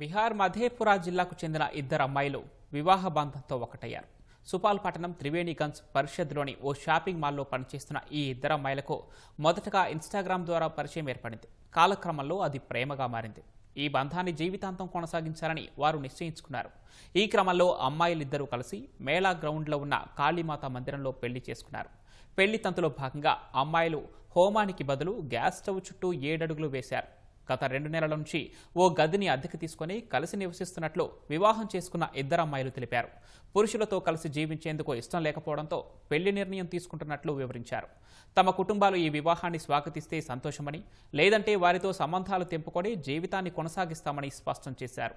బీహార్ మధేపురా జిల్లాకు చెందిన ఇద్దరు అమ్మాయిలు వివాహ బంధంతో ఒకటయ్యారు. సుపాల్ పట్టణం త్రివేణిగంజ్ పరిషత్లోని ఓ షాపింగ్ మాల్లో పనిచేస్తున్న ఈ ఇద్దరు అమ్మాయిలకు మొదటగా ఇన్స్టాగ్రామ్ ద్వారా పరిచయం ఏర్పడింది. కాలక్రమంలో అది ప్రేమగా మారింది. ఈ బంధాన్ని జీవితాంతం కొనసాగించాలని వారు నిశ్చయించుకున్నారు. ఈ క్రమంలో అమ్మాయిలిద్దరూ కలిసి మేళా గ్రౌండ్లో ఉన్న కాళీమాత మందిరంలో పెళ్ళి చేసుకున్నారు. పెళ్ళి తంతులో భాగంగా అమ్మాయిలు హోమానికి బదులు గ్యాస్ స్టవ్ చుట్టూ ఏడడుగులు వేశారు. గత రెండు నెలల నుంచి ఓ గదిని అద్దెకు తీసుకొని కలిసి నివసిస్తున్నట్లు వివాహం చేసుకున్న ఇద్దరు అమ్మాయిలు తెలిపారు. పురుషులతో కలిసి జీవించేందుకు ఇష్టం లేకపోవడంతో పెళ్ళి నిర్ణయం తీసుకుంటున్నట్లు వివరించారు. తమ కుటుంబాలు ఈ వివాహాన్ని స్వాగతిస్తే సంతోషమని లేదంటే వారితో సంబంధాలు తెంపుకొని జీవితాన్ని కొనసాగిస్తామని స్పష్టం చేశారు.